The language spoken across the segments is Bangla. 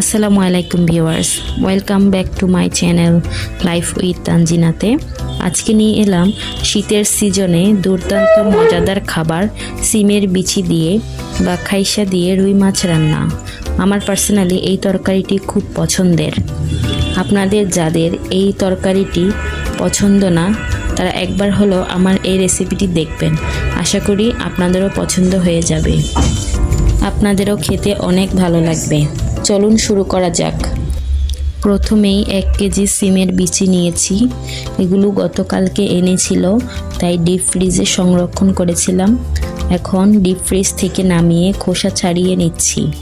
আসসালামু আলাইকুম viewers, welcome back to my channel life with তানজিনাতে। আজকে নিয়ে এলাম শীতের সিজনে দুর্দান্ত মজাদার খাবার, সিমের বিচি দিয়ে বা খাইসা দিয়ে রুই মাছ রান্না। আমার পার্সোনালি এই তরকারিটি খুব পছন্দের। আপনাদের যাদের এই তরকারিটি পছন্দ না, তারা একবার হলো আমার এই রেসিপিটি দেখবেন। আশা করি আপনাদেরও পছন্দ হয়ে যাবে। আপনাদেরও খেতে অনেক ভালো লাগবে। চলুন শুরু করা যাক। প্রথমেই এক কেজি সিমের বিচি নিয়েছি। এগুলো গতকালকে এনেছিল, তাই ডিপ ফ্রিজে সংরক্ষণ করেছিলাম। এখন ডিপ ফ্রিজ থেকে নামিয়ে খোসা ছাড়িয়ে নিচ্ছি।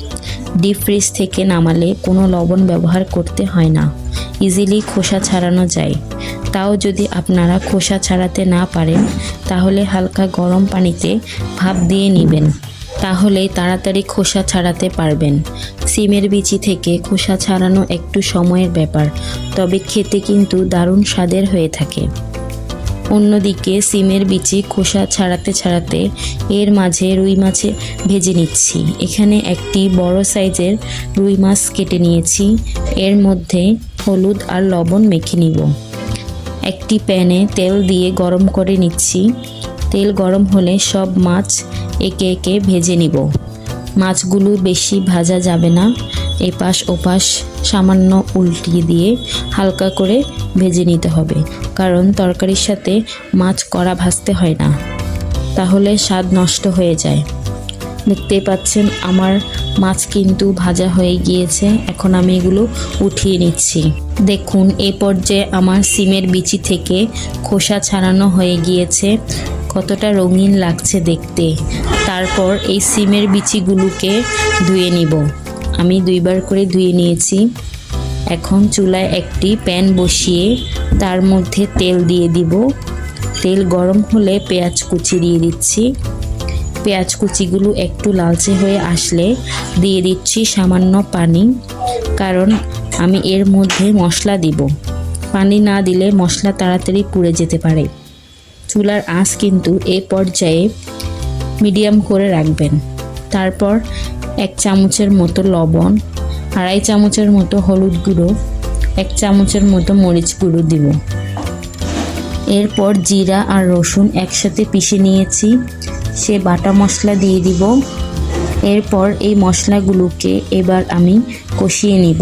ডিপ ফ্রিজ থেকে নামালে কোনো লবণ ব্যবহার করতে হয় না। ইজিলি খোসা ছাড়ানো যায়। তাও যদি আপনারা খোসা ছাড়াতে না পারেন, তাহলে হালকা গরম পানিতে ভাপ দিয়ে নেবেন। তাহলেই তাড়াতাড়ি খোসা ছাড়াতে পারবেন। সিমের বিচি থেকে খোসা ছাড়ানো একটু সময়ের ব্যাপার, তবে খেতে কিন্তু দারুণ স্বাদের হয়ে থাকে। অন্যদিকে সিমের বিচি খোসা ছাড়াতে ছাড়াতে এর মাঝে রুই মাছে ভেজে নিচ্ছি। এখানে একটি বড় সাইজের রুই মাছ কেটে নিয়েছি। এর মধ্যে হলুদ আর লবণ মেখে নিব। একটি প্যানে তেল দিয়ে গরম করে নিচ্ছি। তেল গরম হলে সব মাছ একে একে ভেজে নিব। মাছগুলো বেশি ভাজা যাবে না। এপাশ ওপাশ সামান্য উল্টিয়ে দিয়ে হালকা করে ভেজে নিতে হবে, কারণ তরকারির সাথে মাছ কড়া ভাজতে হয় না। তাহলে স্বাদ নষ্ট হয়ে যায়। দেখতেই পাচ্ছেন, আমার মাছ কিন্তু ভাজা হয়ে গিয়েছে। এখন আমি এগুলো উঠিয়ে নিচ্ছি। দেখুন, এ পর্যায়ে আমার সিমের বিচি থেকে খোসা ছাড়ানো হয়ে গিয়েছে। কতটা রঙিন লাগছে দেখতে। তারপর এই সিমের বিচিগুলোকে ধুয়ে নিব। আমি দুইবার করে ধুয়ে নিয়েছি। এখন চুলায় একটি প্যান বসিয়ে তার মধ্যে তেল দিয়ে দিব। তেল গরম হলে পেঁয়াজ কুচি দিয়ে দিচ্ছি। পেঁয়াজ কুচিগুলো একটু লালচে হয়ে আসলে দিয়ে দিচ্ছি সামান্য পানি, কারণ আমি এর মধ্যে মশলা দিব। পানি না দিলে মশলা তাড়াতাড়ি পুড়ে যেতে পারে। চুলার আঁচ কিন্তু এ পর্যায়ে মিডিয়াম করে রাখবেন। তারপর এক চামচের মতো লবণ, আড়াই চামচের মতো হলুদ গুঁড়ো, এক চামচের মতো মরিচ গুঁড়ো দিব। এরপর জিরা আর রসুন একসাথে পিষে নিয়েছি। সে বাটা মশলা দিয়ে দিব। এরপর এই মশলাগুলোকে এবার আমি কষিয়ে নিব।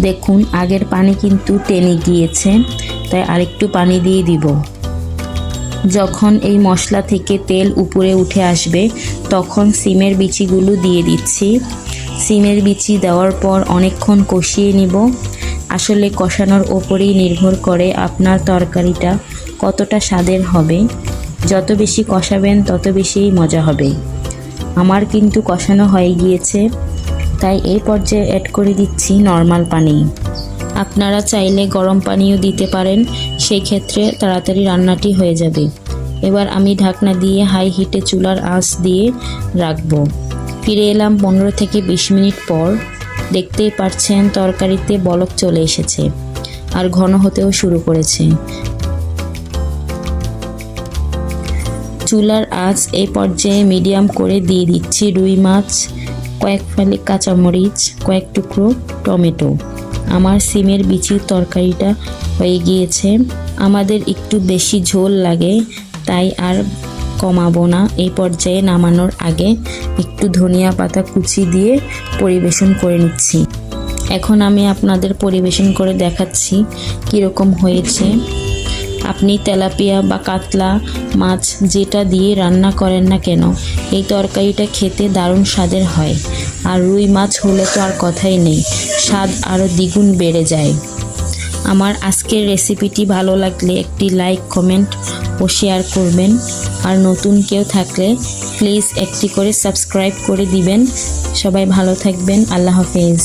দেখুন, আগের পানি কিন্তু টেনে গিয়েছে, তাই আরেকটু পানি দিয়ে দিব। যখন এই মশলা থেকে তেল উপরে উঠে আসবে, তখন সিমের বিচিগুলো দিয়ে দিচ্ছি। সিমের বিচি দেওয়ার পর অনেকক্ষণ কষিয়ে নিব। আসলে কষানোর ওপরেই নির্ভর করে আপনার তরকারিটা কতটা স্বাদের হবে। যত বেশি কষাবেন, তত বেশিই মজা হবে। আমার কিন্তু কষানো হয়ে গিয়েছে, তাই এই পর্যায়ে অ্যাড করে দিচ্ছি নর্মাল পানি আপনারা চাইলে গরম পানিও দিতে পারেন সেই ক্ষেত্রে তাড়াতাড়ি রান্নাটি হয়ে যাবে। এবার আমি ঢাকনা দিয়ে হাই হিটে চুলার আঁচ দিয়ে রাখব। ফিরে এলাম পনেরো থেকে বিশ মিনিট পর। দেখতেই পাচ্ছেন তরকারিতে বলক চলে এসেছে আর ঘন হতেও শুরু করেছে। চুলার আঁচ এই পর্যায়ে মিডিয়াম করে দিয়ে দিচ্ছি রুই মাছ, কয়েক ফালি কাঁচামরিচ, কয়েক টুকরো টমেটো। আমার সিমের বিচির তরকারিটা হয়ে গিয়েছে। আমাদের একটু বেশি ঝোল লাগে, তাই আর কমাবো না। এই পর্যায়ে নামানোর আগে একটু ধনিয়া পাতা কুচি দিয়ে পরিবেশন করে নিচ্ছি। এখন আমি আপনাদের পরিবেশন করে দেখাচ্ছি কীরকম হয়েছে। আপনি তেলাপিয়া বা কাতলা মাছ যেটা দিয়ে রান্না করেন না কেন, এই তরকারিটা খেতে দারুণ স্বাদের হয়। আর রুই মাছ হলে তো আর কথাই নেই। স্বাদ আরও দ্বিগুণ বেড়ে যায়। আমার আজকের রেসিপিটি ভালো লাগলে একটি লাইক, কমেন্ট ও শেয়ার করবেন। আর নতুন কেউ থাকলে প্লিজ একটি করে সাবস্ক্রাইব করে দিবেন। সবাই ভালো থাকবেন। আল্লাহ হাফেজ।